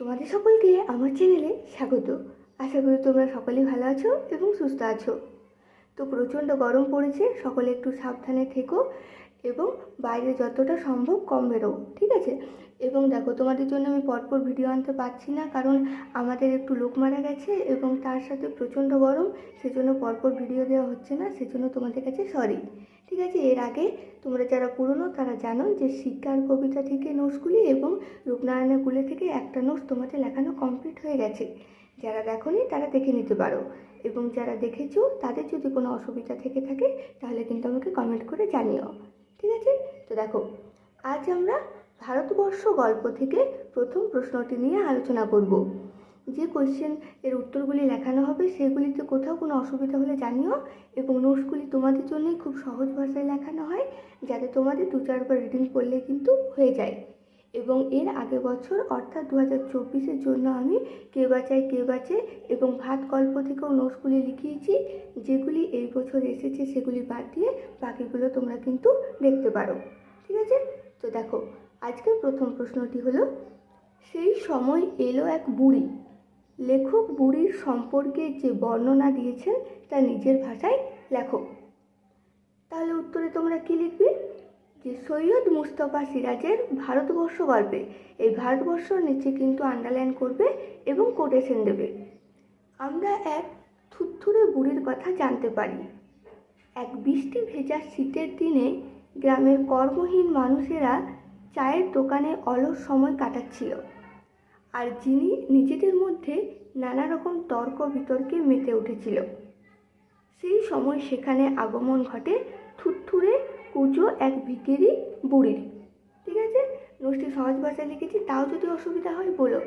তোমাদের সকলকে আমার চ্যানেলে স্বাগত। আশা করি তোমরা সকলেই ভালো আছো এবং সুস্থ আছো। তো প্রচণ্ড গরম পড়েছে, সকলে একটু সাবধানে থেকো এবং বাইরে যতটা সম্ভব কম বেরো ঠিক আছে? এবং দেখো, তোমাদের জন্য আমি পরপর ভিডিও আনতে পারছি না, কারণ আমাদের একটু লোক মারা গেছে এবং তার সাথে প্রচণ্ড গরম, সেজন্য পরপর ভিডিও দেওয়া হচ্ছে না, সেজন্য তোমাদের কাছে সরি। ঠিক আছে, এর আগে তোমরা যারা পুরনো তারা জানো যে শিক্ষার কবিতা থেকে নোটসগুলি এবং রূপনারায়ণের কুলে থেকে একটা নোটস তোমাদের লেখানো কমপ্লিট হয়ে গেছে। যারা দেখোনি তারা দেখে নিতে পারো এবং যারা দেখেছ তাদের যদি কোনো অসুবিধা থেকে থাকে তাহলে কিন্তু আমাকে কমেন্ট করে জানিও। ঠিক আছে? তো দেখো, আজ আমরা ভারতবর্ষ গল্প থেকে প্রথম প্রশ্নটি নিয়ে আলোচনা করব। যে কোয়েশ্চেন এর উত্তরগুলি লেখানো হবে, সেগুলিতে কোথাও কোনো অসুবিধা হলে জানিও এবং নোটসগুলি তোমাদের জন্যই খুব সহজ ভাষায় লেখানো হয়, যাতে তোমাদের দু চারবার রিডিং পড়লে কিন্তু হয়ে যায়। এবং এর আগের বছর, অর্থাৎ দু হাজার চব্বিশের জন্য আমি কে বাঁচায় কে বাঁচে এবং ভাত গল্প থেকেও নোটসগুলি লিখিয়েছি, যেগুলি এই বছর এসেছে সেগুলি বাদ দিয়ে বাকিগুলো তোমরা কিন্তু দেখতে পারো। ঠিক আছে? তো দেখো, আজকের প্রথম প্রশ্নটি হলো, সেই সময় এলো এক বুড়ি। লেখক বুড়ির সম্পর্কে যে বর্ণনা দিয়েছেন, তা নিজের ভাষায় লেখো। তাহলে উত্তরে তোমরা কি লিখবে? যে সৈয়দ মুস্তফা সিরাজের ভারতবর্ষ গল্পে। এই ভারতবর্ষ নিচে কিন্তু আন্ডারলাইন করবে এবং কোটেশন দেবে। আমরা এক থুরথুরে বুড়ির কথা জানতে পারি। এক বৃষ্টি ভেজা শীতের দিনে গ্রামের কর্মহীন মানুষেরা চায়ের দোকানে অলস সময় কাটাচ্ছিল। আর যিনি নিজেদের মধ্যে নানা রকম তর্ক বিতর্কে মেতে উঠেছিল। সেই সময় সেখানে আগমন ঘটে থুরথুরে কুচো এক ভিকিরি বুড়ির। ঠিক আছে? নোটটি সহজ ভাষায় লিখেছি, তাও যদি অসুবিধা হয় বলো।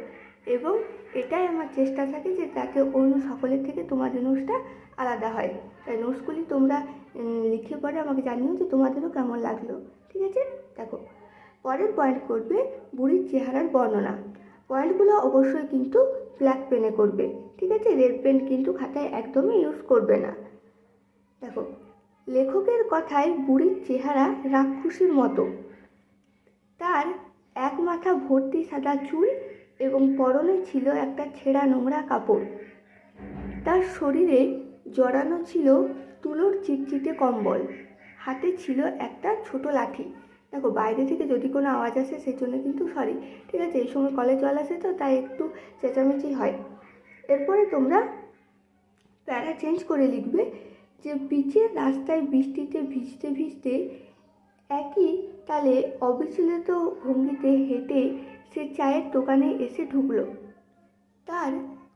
এবং এটাই আমার চেষ্টা থাকে যে যাতে অন্য সকলের থেকে তোমাদের নোটসটা আলাদা হয়। তাই নোটসগুলি তোমরা লিখে পরে আমাকে জানিও যে তোমাদেরও কেমন লাগল। ঠিক আছে? দেখো, পরের পয়েন্ট করবে বুড়ির চেহারার বর্ণনা। পয়েন্টগুলো অবশ্যই কিন্তু ব্ল্যাক পেনে করবে, ঠিক আছে? রেড পেন কিন্তু খাতায় একদমই ইউজ করবে না। দেখো, লেখকের কথায় বুড়ির চেহারা রাক্ষসীর মতো। তার এক মাথা ভর্তি সাদা চুল এবং পরনে ছিল একটা ছেঁড়া নোংরা কাপড়। তার শরীরে জড়ানো ছিল তুলোর চিটচিটে কম্বল। হাতে ছিল একটা ছোট লাঠি। দেখো, বাইরে থেকে যদি কোনো আওয়াজ আসে সেই জন্য কিন্তু সরি ঠিক আছে, এই সময় কলে জল আসে তো, তাই একটু চেঁচামেচি হয়। এরপরে তোমরা প্যারা চেঞ্জ করে লিখবে যে পিচের রাস্তায় বৃষ্টিতে ভিজতে ভিজতে একই তালে অবিচলিত ভঙ্গিতে হেঁটে সে চায়ের দোকানে এসে ঢুকলো। তার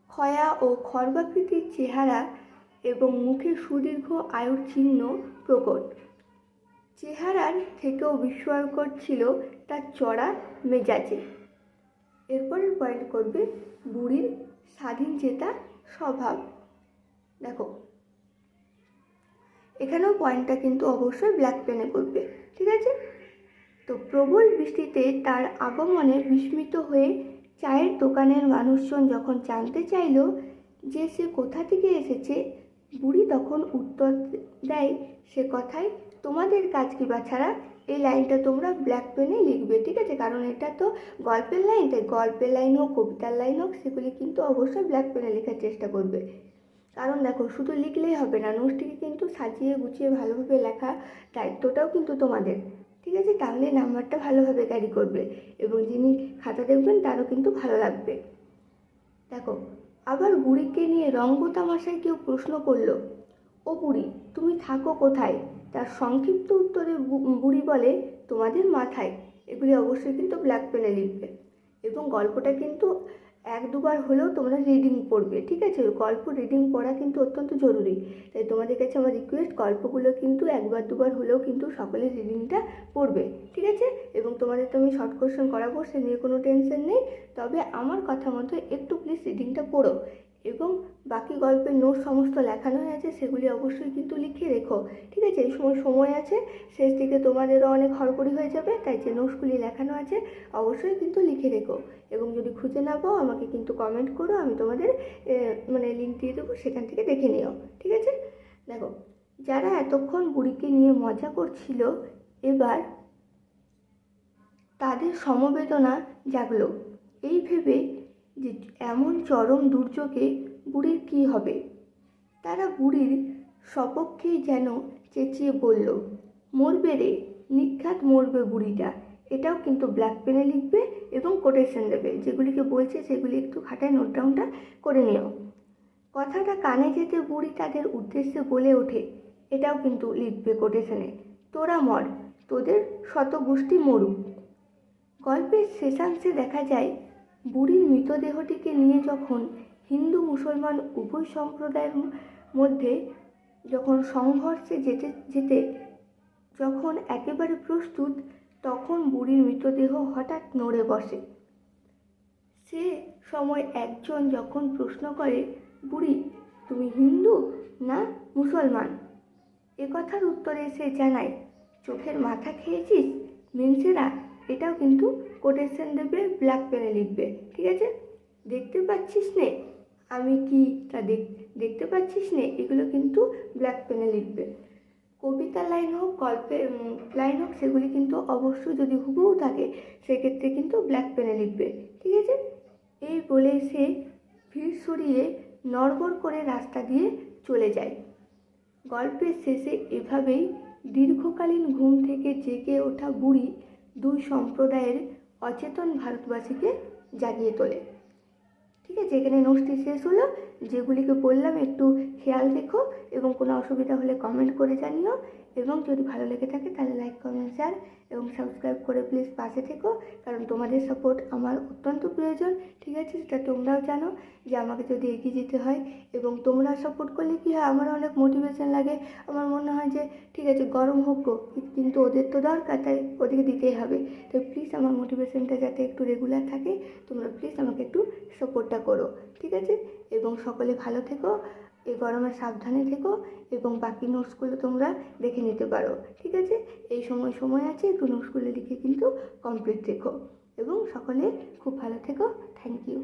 ক্ষয়া ও খর্বাকৃতির চেহারা এবং মুখে সুদীর্ঘ আয়ুর চিহ্ন প্রকট। চেহারার থেকেও বিস্ময়কর ছিল তার চড়া মেজাজে। এরপরের পয়েন্ট করবে বুড়ির স্বাধীন চেতা স্বভাব। দেখো, এখানেও পয়েন্টটা কিন্তু অবশ্যই ব্ল্যাক পেনে করবে, ঠিক আছে? তো প্রবল বৃষ্টিতে তার আগমনে বিস্মিত হয়ে চায়ের দোকানের মানুষজন যখন জানতে চাইল যে সে কোথা থেকে এসেছে বুড়ি তখন উত্তর দেয়, সে কথায় তোমাদের কাজ কি বাছারা এই লাইনটা তোমরা ব্ল্যাক পেনে লিখবে, ঠিক আছে? কারণ এটা তো গল্পের লাইন তাই গল্পের লাইন হোক, কবিতার লাইন হোক, সেগুলি কিন্তু অবশ্যই ব্ল্যাক পেনে লেখার চেষ্টা করবে। কারণ দেখো, শুধু লিখলেই হবে না নোটটিকে কিন্তু সাজিয়ে গুছিয়ে ভালোভাবে লেখা দায়িত্বটাও কিন্তু তোমাদের, ঠিক আছে? তাহলে নাম্বারটা ভালোভাবে ক্যারি করবে এবং যিনি খাতা দেখবেন, তারও কিন্তু ভালো লাগবে। দেখো আবার বুড়িকে নিয়ে রঙ্গ তামাশায় কেউ প্রশ্ন করল, ও বুড়ি, তুমি থাকো কোথায়? তার সংক্ষিপ্ত উত্তরে বুড়ি বলে, তোমাদের মাথায়, এগুলি অবশ্যই কিন্তু ব্ল্যাক পেনে লিখবে। এবং গল্পটা কিন্তু এক দুবার হলেও তোমরা রিডিং পড়বে, ঠিক আছে? গল্প রিডিং পড়া কিন্তু অত্যন্ত জরুরি। তাই তোমাদের কাছে আমার রিকোয়েস্ট গল্পগুলো কিন্তু একবার দুবার হলেও কিন্তু সকলে রিডিংটা পড়বে, ঠিক আছে? এবং তোমাদের তো আমি শর্ট কোশ্চেন করাবো, সে নিয়ে কোনো টেনশন নেই। তবে আমার কথা মতো একটু প্লিজ রিডিংটা পড়ো। এবং বাকি গল্পের নোট সমস্ত লেখানো হয়ে আছে সেগুলি অবশ্যই কিন্তু লিখে রেখো। ঠিক আছে? এই সময় সময় আছে, শেষ দিকে তোমাদেরও অনেক হড়বড়ি হয়ে যাবে, তাই যে নোটসগুলি লেখানো আছে, অবশ্যই কিন্তু লিখে রেখো। এবং যদি খুঁজে না পাও, আমাকে কিন্তু কমেন্ট করো, আমি তোমাদের মানে লিঙ্ক দিয়ে দেবো, সেখান থেকে দেখে নিও। ঠিক আছে? দেখো, যারা এতক্ষণ বুড়িকে নিয়ে মজা করছিল, এবার তাদের সমবেদনা জাগলো। এই ভেবে যে এমন চরম দুর্যোগে বুড়ির কী হবে? তারা বুড়ির সপক্ষেই যেন চেঁচিয়ে বলল, মরবে রে নিখাত মরবে বুড়িটা। এটাও কিন্তু ব্ল্যাক পেনে লিখবে এবং কোটেশন দেবে। যেগুলিকে বলছে সেগুলি একটু খাটায় নোট ডাউনটা করে নিও। কথাটা কানে যেতে বুড়ি তাদের উদ্দেশ্যে বলে ওঠে, এটাও কিন্তু লিখবে কোটেশনে তোরা মর, তোদের শত গোষ্ঠী মরুক। গল্পের শেষাংশে দেখা যায় বুড়ির মৃতদেহটিকে নিয়ে যখন হিন্দু মুসলমান উভয় সম্প্রদায়ের মধ্যে যখন সংঘর্ষে যেতে যেতে যখন একেবারে প্রস্তুত, তখন বুড়ির মৃতদেহ হঠাৎ নড়ে বসে। সে সময় একজন যখন প্রশ্ন করে, বুড়ি, তুমি হিন্দু না মুসলমান? এ কথার উত্তরে সে জানায়, চোখের মাথা খেয়েছিস মিনসেরা এটাও কিন্তু কোটেশন দেবে ব্ল্যাক পেনে লিখবে, ঠিক আছে? দেখতে পাচ্ছিস নে? আমি কি তা দেখ, দেখতে পাচ্ছিস নে? এগুলো কিন্তু ব্ল্যাক পেনে লিখবে। কবিতা লাইন হোক, গল্পের লাইন হোক, সেগুলি কিন্তু অবশ্যই যদি হুবহু থাকে, সেক্ষেত্রে কিন্তু ব্ল্যাক পেনে লিখবে, ঠিক আছে? এই বলে সে ভিড় সরিয়ে নড়বড় করে রাস্তা দিয়ে চলে যায়। গল্পের শেষে এভাবেই দীর্ঘকালীন ঘুম থেকে জেগে ওঠা বুড়ি দুই সম্প্রদায়ের অচেতন ভারতবাসীকে জাগিয়ে তোলে। ঠিক আছে এখানে নোটসটি শেষ হলো। যেগুলিকে বললাম একটু খেয়াল রেখো এবং কোনো অসুবিধা হলে কমেন্ট করে জানিও এবং যদি ভালো লেগে থাকে তাহলে লাইক কমেন্ট শেয়ার এবং সাবস্ক্রাইব করে প্লিজ পাশে থেকো কারণ তোমাদের সাপোর্ট আমার অত্যন্ত প্রয়োজন। ঠিক আছে? সেটা তোমরাও জানো যে আমাকে যদি এগিয়ে যেতে হয় এবং তোমরা সাপোর্ট করলে কী হয়? আমার অনেক মোটিভেশন লাগে। আমার মনে হয় যে ঠিক আছে, গরম হোক কিন্তু ওদের তো দরকার, তাই ওদেরকে দিতেই হবে। তো প্লিজ আমার মোটিভেশনটা যাতে একটু রেগুলার থাকে, তোমরা প্লিজ আমাকে একটু সাপোর্টটা করো। ঠিক আছে? এবং সকলে ভালো থেকো এই গরমে সাবধানে থেকো এবং বাকি নোটসগুলো তোমরা দেখে নিতে পারো, ঠিক আছে? এই সময় সময় আছে, একটু নোটসগুলো লিখে কিন্তু কমপ্লিট দেখো এবং সকলে খুব ভালো থেকো থ্যাংক ইউ